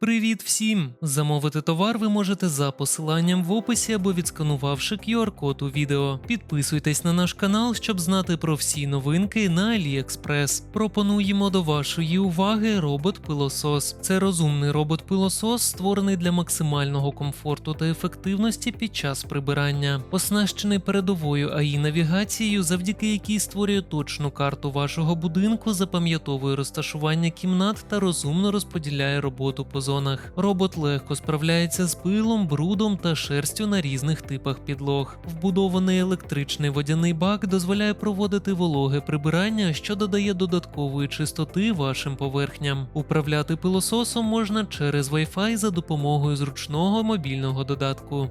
Привіт всім! Замовити товар ви можете за посиланням в описі або відсканувавши QR-код у відео. Підписуйтесь на наш канал, щоб знати про всі новинки на AliExpress. Пропонуємо до вашої уваги робот-пилосос. Це розумний робот-пилосос, створений для максимального комфорту та ефективності під час прибирання. Оснащений передовою АІ навігацією, завдяки якій створює точну карту вашого будинку, запам'ятовує розташування кімнат та розумно розподіляє роботу по зонах. Робот легко справляється з пилом, брудом та шерстю на різних типах підлог. Вбудований електричний водяний бак дозволяє проводити вологе прибирання, що додає додаткової чистоти вашим поверхням. Управляти пилососом можна через Wi-Fi за допомогою зручного мобільного додатку.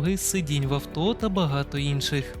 підлоги, сидінь в авто та багато інших.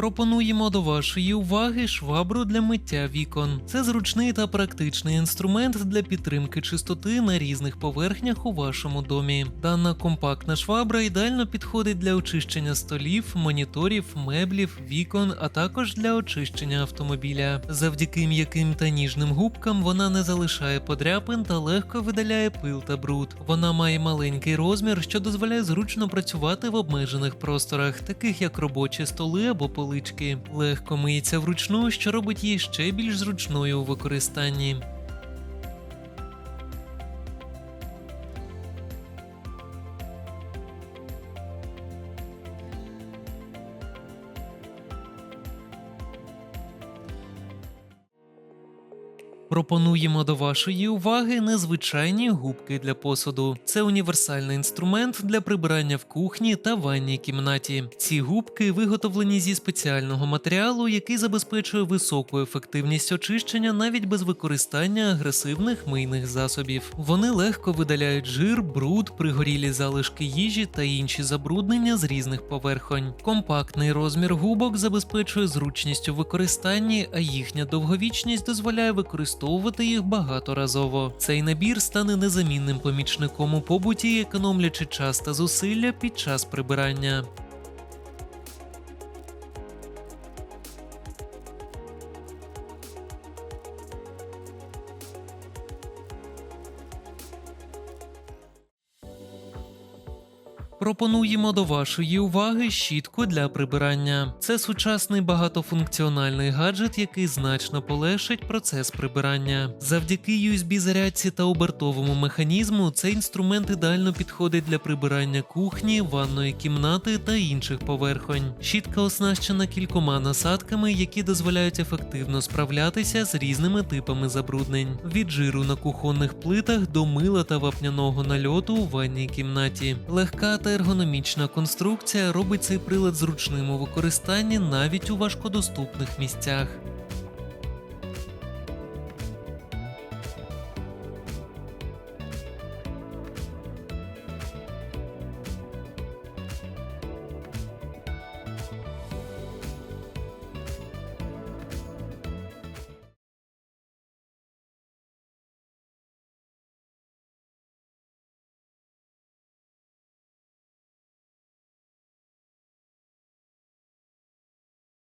Пропонуємо до вашої уваги швабру для миття вікон. Це зручний та практичний інструмент для підтримки чистоти на різних поверхнях у вашому домі. Дана компактна швабра ідеально підходить для очищення столів, моніторів, меблів, вікон, а також для очищення автомобіля. Завдяки м'яким та ніжним губкам вона не залишає подряпин та легко видаляє пил та бруд. Вона має маленький розмір, що дозволяє зручно працювати в обмежених просторах, таких як робочі столи або полички. Легко миється вручну, що робить її ще більш зручною у використанні. Пропонуємо до вашої уваги незвичайні губки для посуду. Це універсальний інструмент для прибирання в кухні та ванній кімнаті. Ці губки виготовлені зі спеціального матеріалу, який забезпечує високу ефективність очищення навіть без використання агресивних мийних засобів. Вони легко видаляють жир, бруд, пригорілі залишки їжі та інші забруднення з різних поверхонь. Компактний розмір губок забезпечує зручність у використанні, а їхня довговічність дозволяє використовувати їх багаторазово. Цей набір стане незамінним помічником у побуті, економлячи час та зусилля під час прибирання. Пропонуємо до вашої уваги щітку для прибирання. Це сучасний багатофункціональний гаджет, який значно полегшить процес прибирання. Завдяки USB-зарядці та обертовому механізму цей інструмент ідеально підходить для прибирання кухні, ванної кімнати та інших поверхонь. Щітка оснащена кількома насадками, які дозволяють ефективно справлятися з різними типами забруднень: від жиру на кухонних плитах до мила та вапняного нальоту у ванній кімнаті. Легка та ергономічна конструкція робить цей прилад зручним у використанні навіть у важкодоступних місцях.